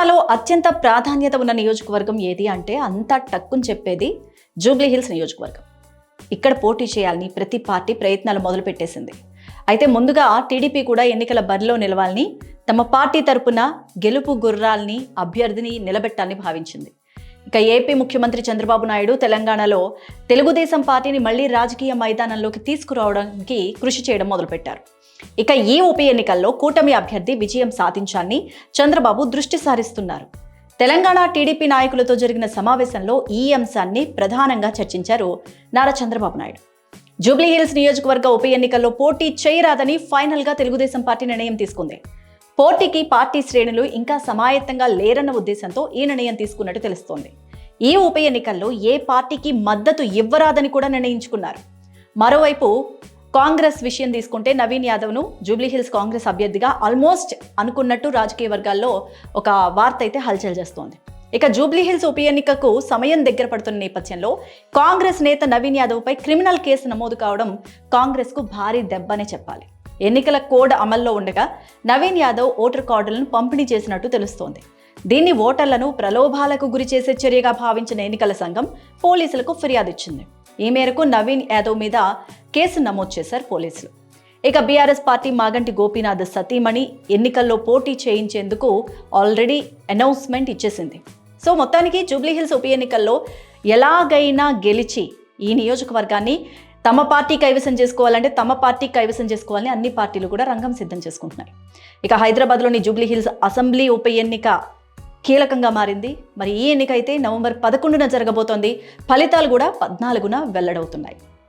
తెలంగాణలో అత్యంత ప్రాధాన్యత ఉన్న నియోజకవర్గం ఏది అంటే అంతా టక్కుని చెప్పేది జూబ్లీ హిల్స్ నియోజకవర్గం. ఇక్కడ పోటీ చేయాలని ప్రతి పార్టీ ప్రయత్నాలు మొదలుపెట్టేసింది. అయితే ముందుగా టీడీపీ కూడా ఎన్నికల బరిలో నిలవాలని తమ పార్టీ తరపున గెలుపు గుర్రాల్ని అభ్యర్థిని నిలబెట్టాలని భావించింది. ఇక ఏపీ ముఖ్యమంత్రి చంద్రబాబు నాయుడు తెలంగాణలో తెలుగుదేశం పార్టీని మళ్ళీ రాజకీయ మైదానంలోకి తీసుకురావడానికి కృషి చేయడం మొదలుపెట్టారు. ఇక ఈ ఉప ఎన్నికల్లో కూటమి అభ్యర్థి విజయం సాధించాలని చంద్రబాబు దృష్టి సారిస్తున్నారు. తెలంగాణ టీడీపీ నాయకులతో జరిగిన సమావేశంలో ఈ అంశాన్ని ప్రధానంగా చర్చించారు నారా చంద్రబాబు నాయుడు. జూబ్లీహిల్స్ నియోజకవర్గ ఉప ఎన్నికల్లో పోటీ చేయరాదని ఫైనల్గా తెలుగుదేశం పార్టీ నిర్ణయం తీసుకుంది. పోటీకి పార్టీ శ్రేణులు ఇంకా సమాయత్తంగా లేరన్న ఉద్దేశంతో ఈ నిర్ణయం తీసుకున్నట్టు తెలుస్తోంది. ఈ ఉప ఎన్నికల్లో ఏ పార్టీకి మద్దతు ఇవ్వరాదని కూడా నిర్ణయించుకున్నారు. మరోవైపు కాంగ్రెస్ విషయం తీసుకుంటే నవీన్ యాదవ్ను జూబ్లీహిల్స్ కాంగ్రెస్ అభ్యర్థిగా ఆల్మోస్ట్ అనుకున్నట్టు రాజకీయ వర్గాల్లో ఒక వార్త అయితే హల్చల్ చేస్తోంది. ఇక జూబ్లీహిల్స్ ఉప ఎన్నికకు సమయం దగ్గర పడుతున్న నేపథ్యంలో కాంగ్రెస్ నేత నవీన్ యాదవ్పై క్రిమినల్ కేసు నమోదు కావడం కాంగ్రెస్కు భారీ దెబ్బనే చెప్పాలి. ఎన్నికల కోడ్ అమల్లో ఉండగా నవీన్ యాదవ్ ఓటర్ కార్డులను పంపిణీ చేసినట్టు తెలుస్తోంది. దీన్ని ఓటర్లను ప్రలోభాలకు గురి చేసే చర్యగా భావించిన ఎన్నికల సంఘం పోలీసులకు ఫిర్యాదు ఇచ్చింది ఈ మేరకు నవీన్ యాదవ్ మీద కేసు నమోదు చేశారు పోలీసులు. ఇక బీఆర్ఎస్ పార్టీ మాగంటి గోపీనాథ్ సతీమణి ఎన్నికల్లో పోటీ చేయించేందుకు ఆల్రెడీ అనౌన్స్మెంట్ ఇచ్చేసింది. సో మొత్తానికి జూబ్లీహిల్స్ ఉప ఎన్నికల్లో ఎలాగైనా గెలిచి ఈ నియోజకవర్గాన్ని తమ పార్టీ కైవసం చేసుకోవాలంటే తమ పార్టీ కైవసం చేసుకోవాలని అన్ని పార్టీలు కూడా రంగం సిద్ధం చేసుకుంటున్నాయి. ఇక హైదరాబాద్లోని జూబ్లీహిల్స్ అసెంబ్లీ ఉప ఎన్నిక కీలకంగా మారింది. మరి ఈ ఎన్నిక అయితే నవంబర్ పదకొండున జరగబోతోంది. ఫలితాలు కూడా పద్నాలుగున వెల్లడవుతున్నాయి.